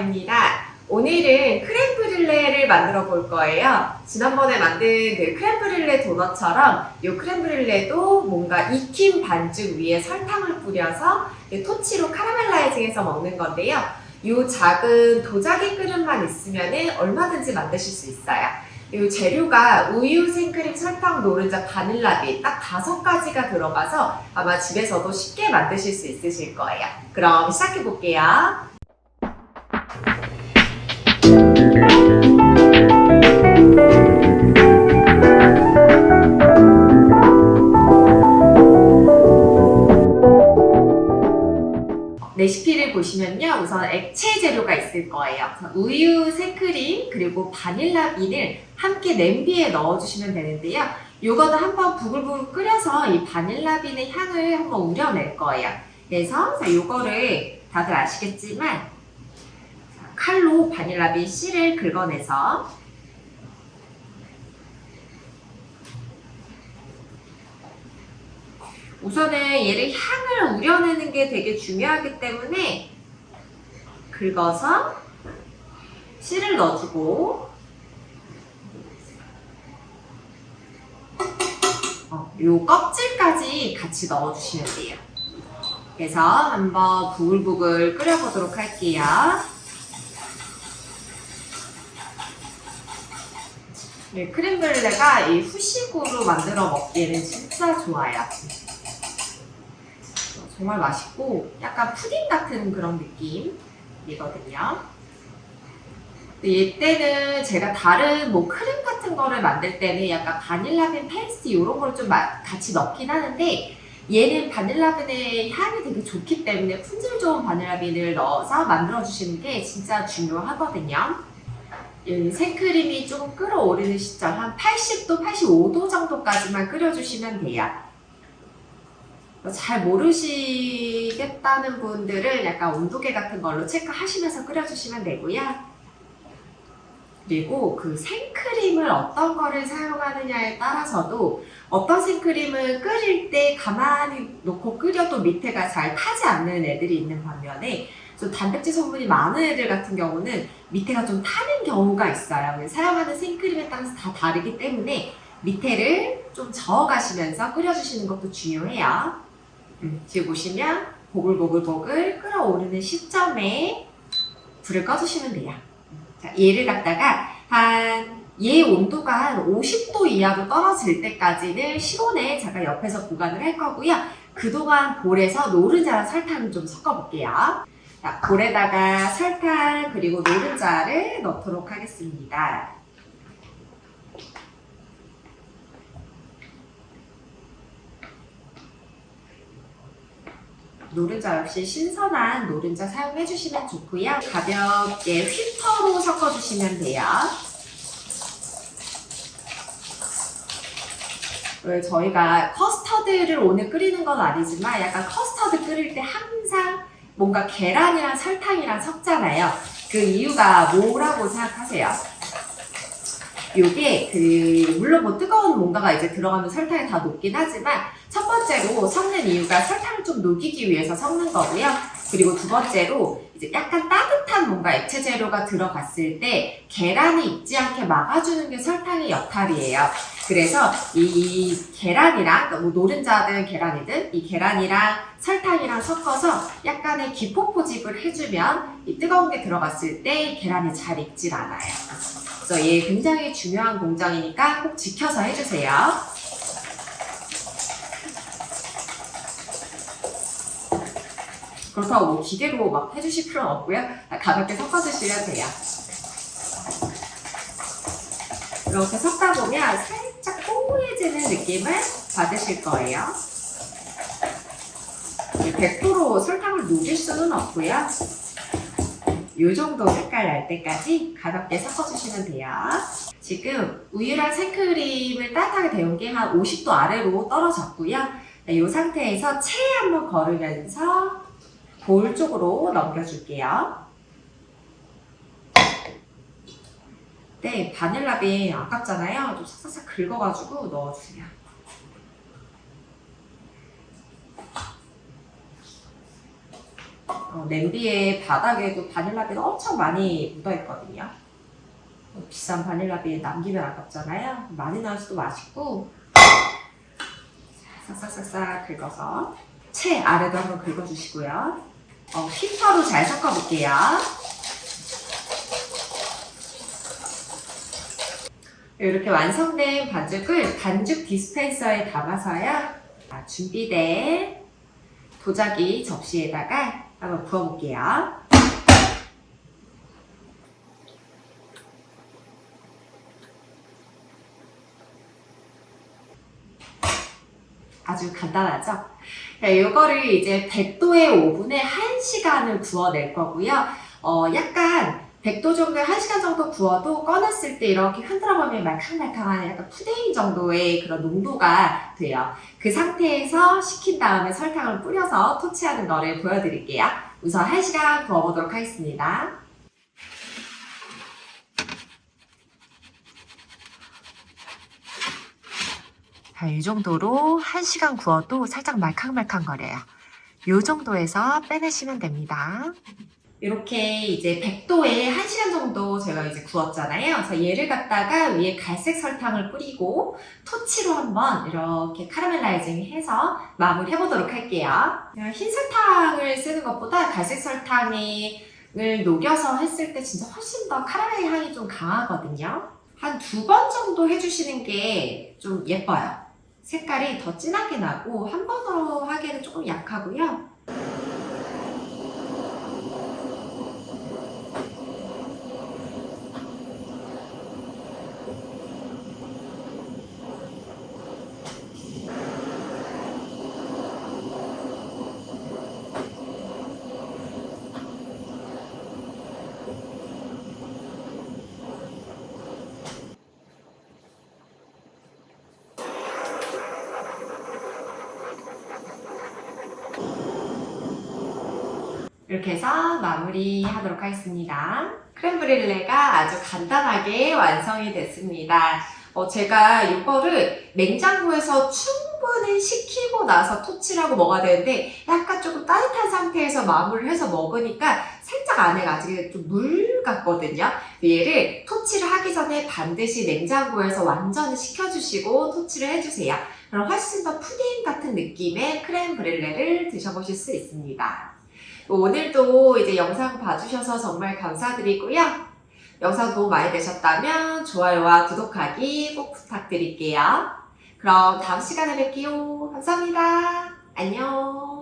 이상화입니다. 오늘은 크렘브릴레를 만들어 볼 거예요. 지난번에 만든 그 크렘브릴레 도넛처럼 이 크렘브릴레도 뭔가 익힌 반죽 위에 설탕을 뿌려서 이 토치로 카라멜라이징해서 먹는 건데요. 이 작은 도자기 그릇만 있으면 얼마든지 만드실 수 있어요. 이 재료가 우유, 생크림, 설탕, 노른자, 바닐라비 딱 다섯 가지가 들어가서 아마 집에서도 쉽게 만드실 수 있으실 거예요. 그럼 시작해 볼게요. 레시피를 보시면요. 우선 액체 재료가 있을 거예요. 우유, 생크림, 그리고 바닐라 빈을 함께 냄비에 넣어주시면 되는데요. 요거는 한번 부글부글 끓여서 이 바닐라 빈의 향을 한번 우려낼 거예요. 그래서 자, 요거를 다들 아시겠지만 자, 칼로 바닐라 빈 씨를 긁어내서 우선은 얘를 향을 우려내는 게 되게 중요하기 때문에 긁어서 씨를 넣어주고 어, 요 껍질까지 같이 넣어주시면 돼요. 그래서 한번 부글부글 끓여보도록 할게요. 네, 크림블레가 이 후식으로 만들어 먹기에는 진짜 좋아요. 정말 맛있고 약간 푸딩 같은 그런 느낌이거든요. 이때는 제가 다른 뭐 크림 같은 거를 만들 때는 약간 바닐라빈 페이스트 이런 걸 좀 같이 넣긴 하는데 얘는 바닐라빈의 향이 되게 좋기 때문에 품질 좋은 바닐라빈을 넣어서 만들어 주시는 게 진짜 중요하거든요. 이 생크림이 조금 끓어오르는 시점 한 80도, 85도 정도까지만 끓여주시면 돼요. 잘 모르시겠다는 분들은 약간 온도계 같은 걸로 체크하시면서 끓여주시면 되고요. 그리고 그 생크림을 어떤 거를 사용하느냐에 따라서도 어떤 생크림을 끓일 때 가만히 놓고 끓여도 밑에가 잘 타지 않는 애들이 있는 반면에 좀 단백질 성분이 많은 애들 같은 경우는 밑에가 좀 타는 경우가 있어요. 사용하는 생크림에 따라서 다 다르기 때문에 밑에를 좀 저어가시면서 끓여주시는 것도 중요해요. 음, 지금 보시면 보글보글보글 끓어오르는 시점에 불을 꺼주시면 돼요. 자, 얘를 갖다가 한, 얘 온도가 한 50도 이하로 떨어질 때까지는 실온에 제가 옆에서 보관을 할 거고요. 그동안 볼에서 노른자랑 설탕을 좀 섞어볼게요. 자, 볼에다가 설탕 그리고 노른자를 넣도록 하겠습니다. 노른자 역시 신선한 노른자 사용해 주시면 좋고요. 가볍게 휘퍼로 섞어 주시면 돼요. 왜 저희가 커스터드를 오늘 끓이는 건 아니지만 약간 커스터드 끓일 때 항상 뭔가 계란이랑 설탕이랑 섞잖아요. 그 이유가 뭐라고 생각하세요? 요게 그 물론 뭐 뜨거운 뭔가가 이제 들어가면 설탕이 다 녹긴 하지만 첫 번째로 섞는 이유가 설탕을 좀 녹이기 위해서 섞는 거고요. 그리고 두 번째로 이제 약간 따뜻한 뭔가 액체 재료가 들어갔을 때 계란이 익지 않게 막아주는 게 설탕의 역할이에요. 그래서 이 계란이랑 뭐 노른자든 계란이든 이 계란이랑 설탕이랑 섞어서 약간의 기포 포집을 해주면 이 뜨거운 게 들어갔을 때 계란이 잘 익질 않아요. 그래서 얘 굉장히 중요한 공정이니까 꼭 지켜서 해주세요. 그렇다고 뭐 기계로 막 해주실 필요는 없고요. 가볍게 섞어주시면 돼요. 이렇게 섞다 보면 느낌을 받으실 거예요. 100% 설탕을 녹일 수는 없고요. 이 정도 색깔 날 때까지 가볍게 섞어주시면 돼요. 지금 우유랑 생크림을 따뜻하게 데운 게 한 50도 아래로 떨어졌고요. 이 상태에서 체에 한번 걸으면서 볼 쪽으로 넘겨줄게요. 네, 바닐라빈 아깝잖아요. 좀 싹싹싹 긁어가지고 넣어주세요. 어, 냄비의 바닥에도 바닐라비가 엄청 많이 묻어있거든요. 비싼 바닐라비 남기면 아깝잖아요. 많이 나와서 또 맛있고 싹싹싹싹 긁어서 채 아래도 한번 긁어주시고요. 어, 휘퍼로 잘 섞어볼게요. 이렇게 완성된 반죽을 반죽 디스펜서에 담아서요. 자, 준비된 도자기 접시에다가 한번 부어볼게요. 아주 간단하죠? 자, 이거를 이제 100도의 오븐에 1시간을 구워낼 거고요. 어, 약간 100도 정도에 1시간 정도 구워도 꺼냈을 때 이렇게 흔들어 보면 말캉말캉한 약간 푸딩 정도의 그런 농도가 돼요. 그 상태에서 식힌 다음에 설탕을 뿌려서 토치하는 거를 보여드릴게요. 우선 1시간 구워보도록 하겠습니다. 자, 이 정도로 1시간 구워도 살짝 말캉말캉 거려요. 이 정도에서 빼내시면 됩니다. 이렇게 이제 100도에 1시간 정도 제가 이제 구웠잖아요. 그래서 얘를 갖다가 위에 갈색 설탕을 뿌리고 토치로 한번 이렇게 카라멜라이징 해서 마무리 해보도록 할게요. 흰 설탕을 쓰는 것보다 갈색 설탕을 녹여서 했을 때 진짜 훨씬 더 카라멜 향이 좀 강하거든요. 한 두 번 정도 해주시는 게 좀 예뻐요. 색깔이 더 진하게 나고 한 번으로 하기에는 조금 약하고요. 이렇게 해서 마무리 하도록 하겠습니다. 크렘브릴레가 아주 간단하게 완성이 됐습니다. 어, 제가 이거를 냉장고에서 충분히 식히고 나서 토치라고 먹어야 되는데 약간 조금 따뜻한 상태에서 마무리를 해서 먹으니까 살짝 안에가 아직 좀 물 같거든요. 얘를 토치를 하기 전에 반드시 냉장고에서 완전히 식혀주시고 토치를 해주세요. 그럼 훨씬 더 푸딩 같은 느낌의 크렘브릴레를 드셔보실 수 있습니다. 오늘도 이제 영상 봐주셔서 정말 감사드리고요. 영상 도움 많이 되셨다면 좋아요와 구독하기 꼭 부탁드릴게요. 그럼 다음 시간에 뵐게요. 감사합니다. 안녕.